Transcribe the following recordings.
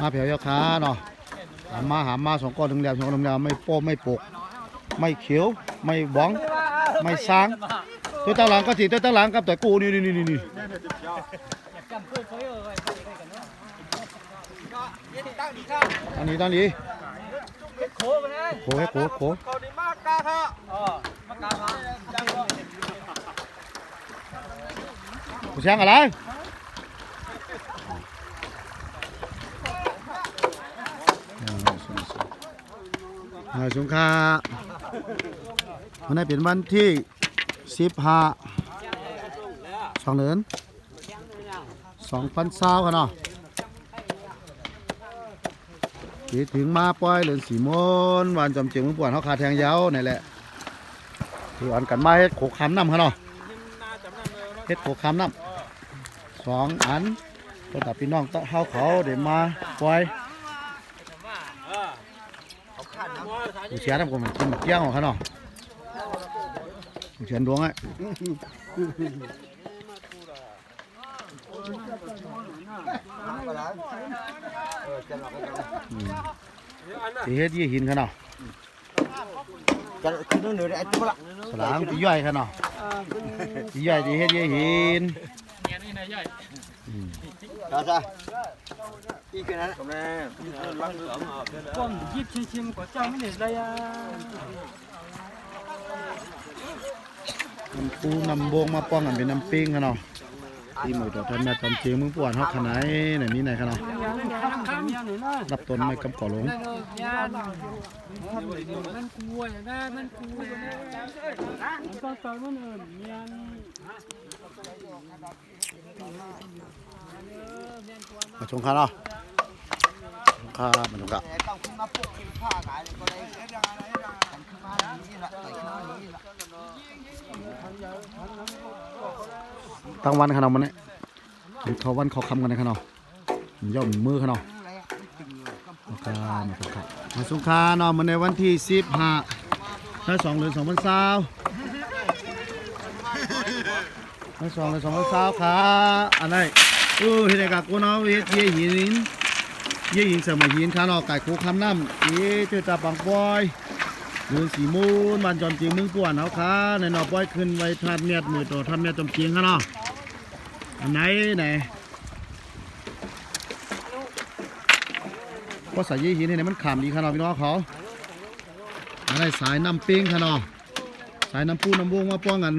มาแผวยาค้าเนาะหามาหามาสองก้อนถึงแล้วสองก้อนถึงแล้วไม่โป้ไม่ปก ไม่เขียว ไม่บ้อง ไม่ซางตัวตั้งหลังก็สิตัวตั้งหลังกับแต่กูนี่นี่นี่นี่นี่อันนี้ตั้งนี้โคไปเลยโขให้โขโขเกาดีมากกาค่างอะไร อ่าสงขลาวันนี้เป็นวันที่สิบห้าสองเดือนสองพันเศร้าค่ะเนาะปีถึงมาปล่อยเหลือนสีมนวันจำเจียงมึงปวดเขาขาแทงยาวนี่แหละที่อันกันมาเฮ็ดโขกคำน้ำค่ะเนาะเฮ็ดโขกคำน้ำสองอันตัวตับพี่น้องตะเฮาเขาเดี๋ยวมาปล่อย กูเสียทำกูมันกินเกี้ยงของเขาเนาะกูเสียนดวงไอ้ตีเฮ็ดยี่หินเขาเนาะจะขึ้นเหนือได้ตัวละสลางตีย่อยเขาเนาะตีย่อยตีเฮ็ดยี่หิน จ้าจ้าอีกนั้นแม่ก้มยิบชิมๆกว่าเจ้าไม่เห็นเลยอะน้ำปูน้ำบงมาป้องกันเป็นน้ำปิ้งเขาเนาะที่หมูตัวทันแม่ตำเจียงมึงปวดเฮาขนาดไหนมีไหนเขาเนาะรับต้นไม่กำก่อลงมันกลัวอย่างนั้นมันกลัวอย่างนั้ต้องตอนมันเอิญยังมาชงคาเน มาชงข้าปลุกผ้าขายก็ได้ขึ้นาะใส่ขึ้นมานี่ละตั้งวันขนาะมันเนี่ยหรือเขาวันเขาคำกันนะขนมย่อมมือขนมาคามาชงคามาชงคาเนาะมันในวันที่สิบห้าถ้าสองเดือสองพันเสาวถ้าสองเดือสองพันเสาวค่ะอันไหน เออเฮ็ดให้กับกูเนาะเฮ็ดเยี่ยหินเยี่ยหินเสมาหินค่ะเนาะไก่คูคำน้ำเอ๊ะเจ้าตาปังปอยเดินสีมูนบ้านจอมเจียงเมืองป่วนเอาค่ะในนอปอยขึ้นไว้ทาดเมียดมือต่อทาดเมียดจอมเจียงค่ะเนาะอันไหนไหนก็ใส่ยี่หินให้เนี่ยมันขามดีค่ะเนาะพี่น้องเขาอันไหนสายน้ำปิ้งค่ะเนาะสายน้ำปูน้ำวงมาป้องกัน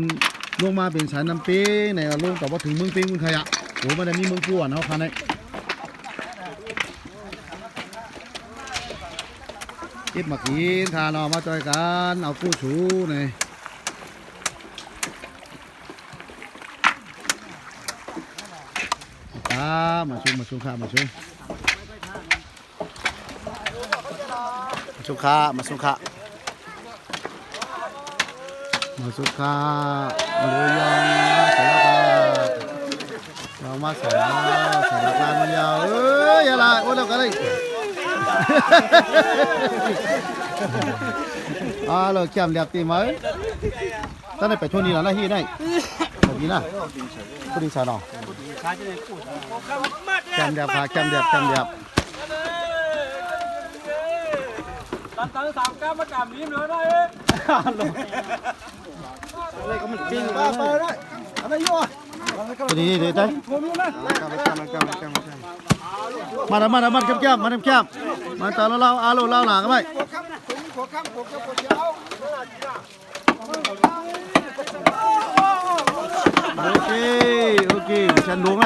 ลงมาเป็นสายน้ำปิ้งในลงแต่ว่าถึงเมืองปิ้งมืองขยะ โอ้มันได้มีมืองป่วนเอาะค่ะเนี่ยเก็บมากินค่ะเนามาจอยกันเอากู้ชูนี่ตามาชุมมาชุมข้ามาชุมมาชุมข้ามาชุมข้ามาชุมข้ามาเลยยังสารคาเรามาสรสารคามันยาวเอ้ยอะไรโอ้เรากันเลยอ่าเราแคมเรียบตีไหมตอนนี้ไปช่วงนี้แล้ว นะที่ไหนแบบนี้นะผู้ดีสาวน้อแกมเดียบค่ะแกมเดียบแกมเดียบตัดตัดสามก้ามากามนี้เลยนะเอ๊ะอะไรก็มันจริงป้าเปิดได้อะไรอยู่ว ดี๋ยวได้ผมรู้นะมาดมาดมาแก้มแก้มมาแก้มแก้มมาตาเราเราอาเราเราหลังกันไปหัวค่ำผมหัวค่ำผมจะปวดเช้าโอเคโอเคฉันดวงไง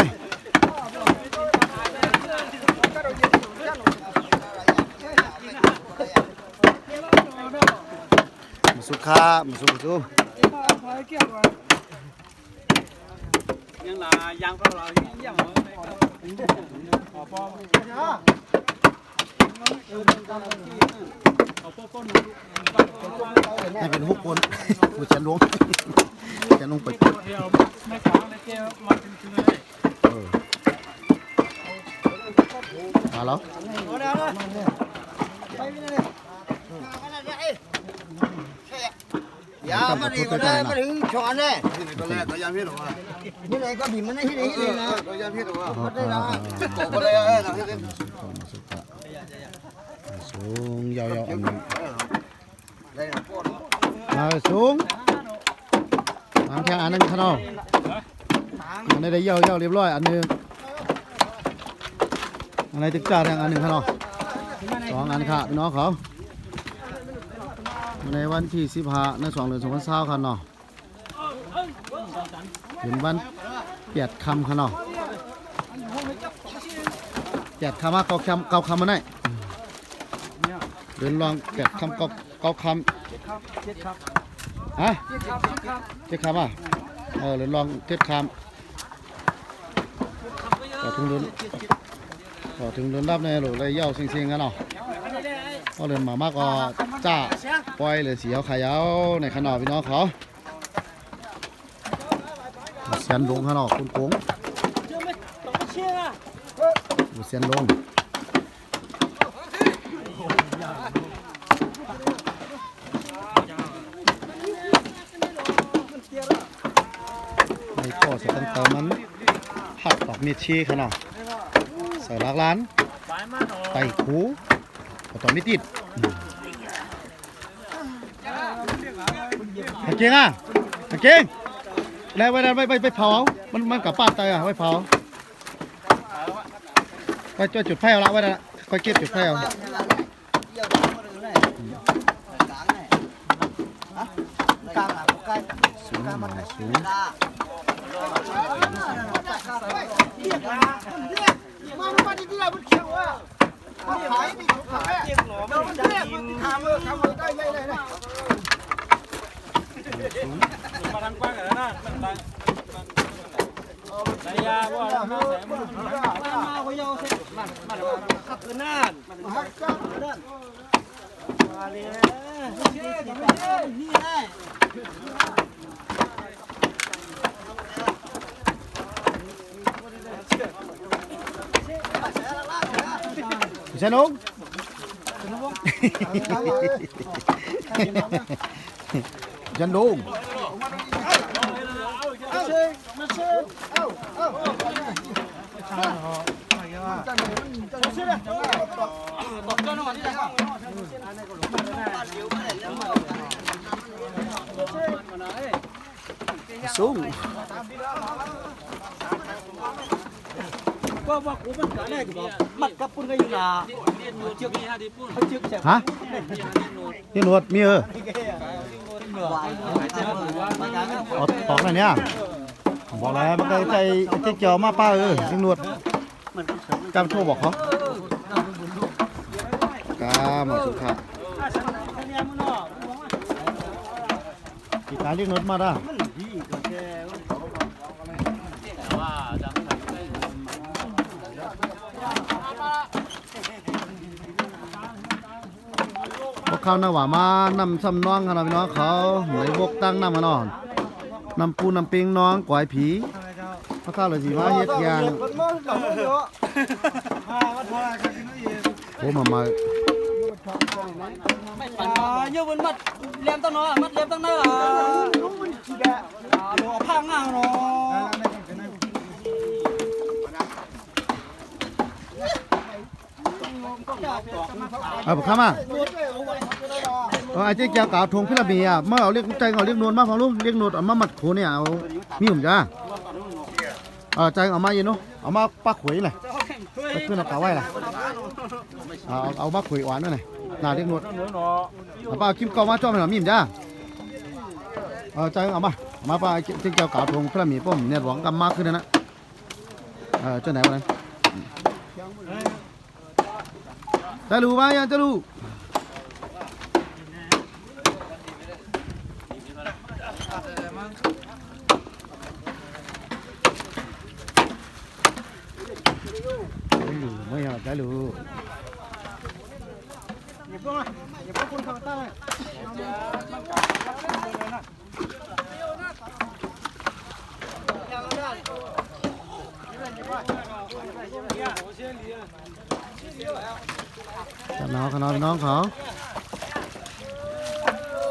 มาสุขามาสุขาสุ ยังลายังพวกเรายังขอปอมเอาปอปอนให้เป็นหกคนผู้ฉันดวงฉันดวงไปเดียวไม่ค้างเลยเจ้ามาถึงถึงเลยเออมาแล้วไปไม่เลย ย่ามาดีก็ได้มาถึงช้อนเลยก็แรกก็ยังพี่หรอวะที่ไหนก็บีบมันได้ที่ไหนที่ไหนนะก็ยังพี่หรอวะก็ได้ละก็เลยเออทางที่สูงยาวๆอันนี้มาสูงทางแค่อันนึงข้างนอกอันนี้ได้ยาวๆเรียบร้อยอันหนึงอันไหนตึกจ่าทางอันหนึงข้างนอกสองอันค่ะพี่น้องเขา ในวันที่สิบห้าในสองเดือนสองพันเศร้าคันเนาะเป็นวันเปียดคำคันเนาะเปียดคำว่าเกาคำเกาคำมาไหนเดินลองเปียดคำเกาเกาคำฮะเจ็ดคำอะเออเดินลองเจ็ดคำต่อถึงเดินต่อถึงเดินรับในหรือเลยเย่าเซ็งๆกันเนาะก็เดินมามากก็จ้า ปล่อยเลยเสียวขายาวในขนอพี่น้องเขาเสียนลงขนอคุณโกงเสียนลงในก็สตันเติมมันผัดดอกเมชีขนอใส่ลักล้านไตคูก็ต่อไม่ติด ตะเกียงอะตะเกียงแล้วไว้แล้วไปไปไปเผา มันมันกับป้าดเตยอะไว้เผาไปจุดจุดไฟเอาละไว้ล้วค่อยเก็บจุดไฟเอาสูงมาสูงมามาดีๆมันเขียวอะขายมีขายเจียงหรอมันเรียกมันทำทำได้ได้ได้ มาทางกว้างกันนะมันบางสายยาว่ามาแสงมันมาเขาโยเสมันมันขับกันนานมันขับกันนานมาเลยนี่แหละใช่นุ๊กยันดุงสูงก็ว่ากูมันกั นแน่กูบอก มัดกับอะเอาดีปุ่นเชือกแฉกฮะนี่อออดตอกอะไรเนี่ยบอกแล้วมันก็ใจใจเจียวมาป้าเออซิงนวดกามโทรบอกเขากามาสุขะกีตาร์เรียกนวดมาได้าพวกเข้าหน้าหวามานำซ้ำน้องกันนะพี่น้องเขาเหมือนพวกตั้งน้ำมานอนนำปูนำปิงน้องก๋วยผีพวกเขาเลยสิมาเฮ็ดยางโอ้มามาเยอะมันมัดเลี้ยมตั้งน้อมัดเลี้ยมตั้งหน้าลุงมันขี้แกหลวพังอะเนาะ เอาข้ามาเอาไอ้เจ๊เจ้าเก่าทงพิลามีอะเมื่อเอาเรียกใจเอาเรียกนวลมาฟังลูกเรียกนวลเอามามัดโขเนี่ยเอามีหุ่มจ้าเออใจเอามาอยู่เนาะเอามาปักหวยเลยไปขึ้นเอาก่าไว้ล่ะเอาเอามาขุยหวานด้วยหน่อยน่าเรียกนวลเอาป้าคิมเก่ามาจ้อมหน่อยมีหุ่มจ้าเออใจเอามามาป้าเจ๊เจ้าเก่าทงพิลามีป้อมเนี่ยหวังกำมากขึ้นนะเออเจ้าไหนวะนั้นจะรู้ไหมยั งจะรู้ไม่ น้องขานองน้องเขา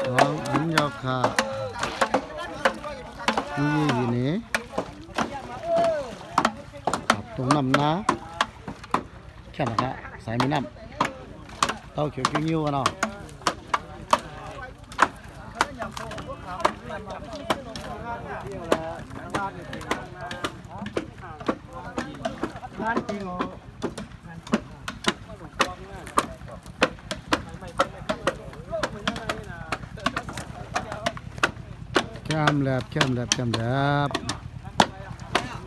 น้องอันยอกค่ะนี่อยู่นี่ขับตรงน้ำนะแค่นั้นฮะสายไม่น้ำเต้าเขียวกิ้วกันเนาะ แคมแลบแคมแลบแคมแลบ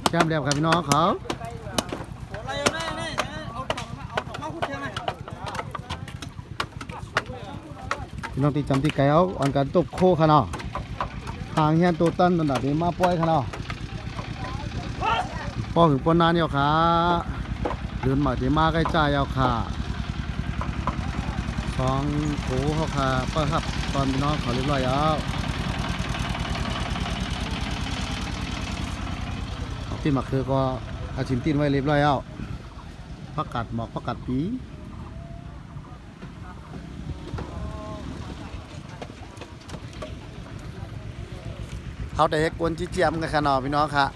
แคมแลบครับพี่น้องเขาพี่น้องที่จำที่ไก่เอาอันการตบโคค่ะเนาะทางเฮียนตัวตั้นตันดับนี้มาปล่อยค่ะเนาะป้อถึงปนนานเดียวค่ะเดินมาที่มาใกล้จ่ายเอาค่ะสองโขเขาค่ะป้าครับตอนพี่น้องเขาเรียบร้อยแล้ว ที่มาคือก็อาชิมตินไว้เรียบร้อยแล้วผักกัดหมอกผักกัดปีเขาได้เฮ็ดกวนจีเจียมกันค่ะเนาะพี่น้องค่ะ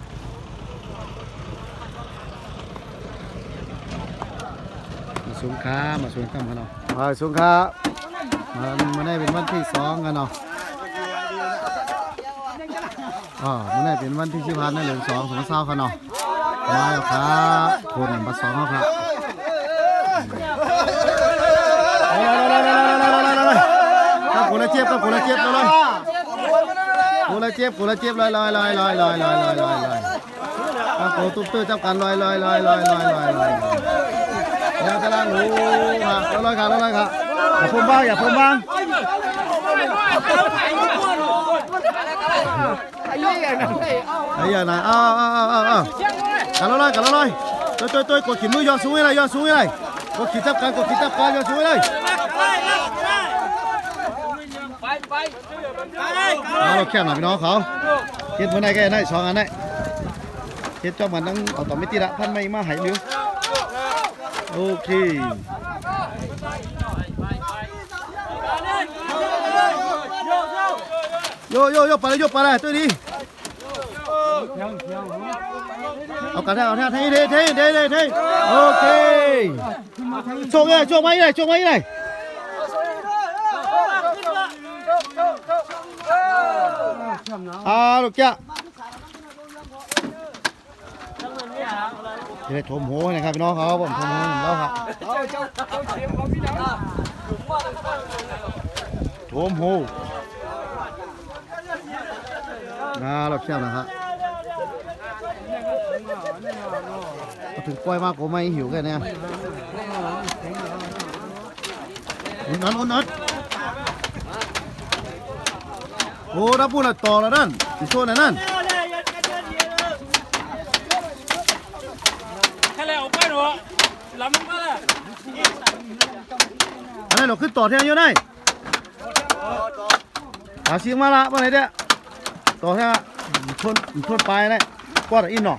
มาสูงค้ามาสูงค้ากันเนาะมาสูงค้ามามาได้เป็นวันที่สองกันเนาะ อ๋อมาได้เป็นวันที่สิบพันในเหลืองสองสองเศร้าค่ะเนาะมาแล้วครับคนมาสองแล้วครับครับคนละเจี๊ยบครับคนละเจี๊ยบเลยกูละเจ็บกูละเจ็บลอยลอยลอยลอยลอยลอยลอยลอยลอยเอาโกตุ๊บตื้อจับกันลอยลอยลอยลอยลอยลอยลอยอย่ากำลังหูค่ะลอยค่ะลอยค่ะอย่าพุ่มบ้างอย่าพุ่มบ้าง Đấy giờ này, à, à, à, à, à. Cả nó lại, cả nó lại. Tôi, tôi, tôi, cột chỉ mũi dò xuống đây này, dò xuống đây này. Cột chỉ tập can, cột chỉ tập can, dò xuống đây. Đó là kèm làm cái nó không? Chết bữa nay cái này, xóa ngắn này. Chết cho mà đang ở tổng mấy tí đã, thân mày mà hãy miếu. Ok. Yo vô vô, para vô, para, tôi đi. Ông cả thằng thằng thấy thế thế thế thế thế ok. Chỗ này chỗ anh này chỗ anh này. À được chưa? Cái này thôm hố này các พี่น้องเขาผมทมหนึ่งแล้วครับทมโห นะเราเชี่ยวนะครับเอาถึงกล้วยมากกูไม่หิวแค่เนี้ยอุ่นนัดอุ่นนัดโอ้รับพูดต่อแล้วนั่นอีกโซนนั่นแค่แล้วไปหนูลำมาละอันนั้นเราขึ้นต่อเที่ยวอยู่ไหนหาเสียงมาละว่าไหนเด้อ ต่อถ้าทุ่นทุ่นไปเลยก็ได้อินเนาะ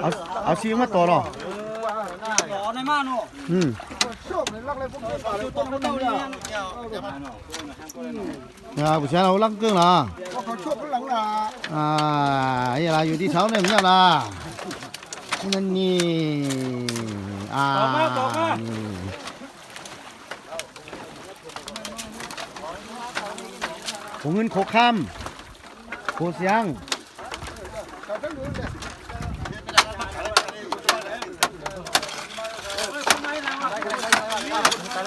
เอาเอาซีมาต่อเนาต่อในมานาะอืมเนี่ยผู้ชายเราลังเกื้องนะอ่าไอ้าะไรอยู่ที่เช้าเนี่ยเนี่ยล่ะนั่นนี่อ่า โขเงินโขคำโขเสียง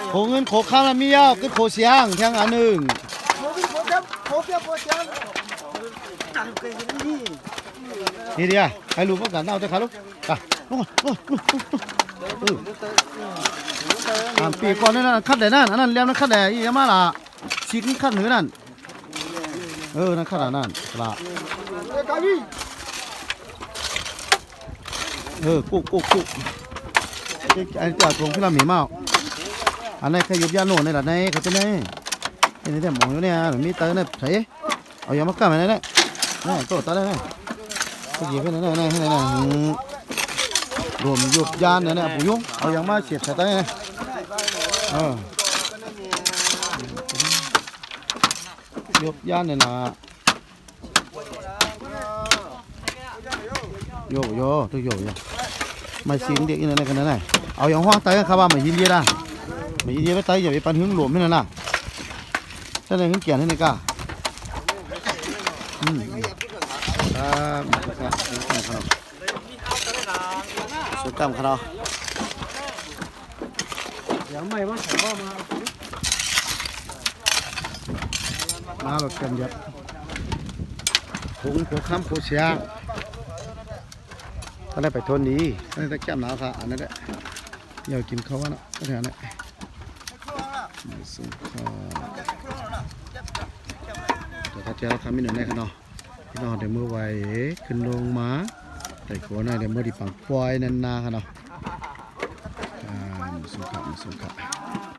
โขเงินโขข้ามละมีเย้าก็โขเสียงแข่งอันหนึ่งโควิดโควิดโควิดโควิดนี่เดียวให้รู้ว่ากันเอาแต่ขาลูกไปลงมาลงมาลงมาอ่าปีก่อนนั่นคัดแต่นั่นอันนั้นเลี้ยงนั่นคัดแต่ยี่ยมาละชิคคัดหนือนั่น เออนั่นขนาดนั้นปลาเออกุ๊กกุ๊กกุ๊กอ้นนี้จากตรงที่เราหมีมากอันนี้ขยุบยาโน่นในหลัดในเขาจะในนี่แต่หมองอยู่เนี่ยหรือมีเตอร์เนี่ยใส่เอายามาก้ามาเนี่ยนี่ตัวตัดได้ไหมก็หยิบให้ไหนไหนให้ไนไหนรวมยุบยานเนี่ยเนี่ยปุ๋งเอายางมาเฉียดใส่ตาเนี่ยเออ 욕 야네 나. 요, 요, 또 요, 요. mà xin điện như này cái này này áo giống hoang tay các bạn mà xin điện à mà xin điện với tay giờ với pan hướng lụm thế này nào thế này hướng kiển thế này cả ừ à mình sẽ làm khăn nào sẽ làm khăn nào มาแบบกันยับถุงหัวค้ำหัวเสียงก็ได้ไปทนดีก็ได้แก้มหนาวค่ะอันนั้นแหละอยากกินข้าวนะก็แถวนั้นสุขภาพแต่ถ้าเจ้าทำไม่หนึ่งได้กันเนาะพี่น้องเดี๋ยวเมื่อไหวขึ้นลงมาแต่โคน่าเดี๋ยวเมื่อดีปังปล่อยนันนาค่ะเนาะอ่าสุขภาพสุขภาพ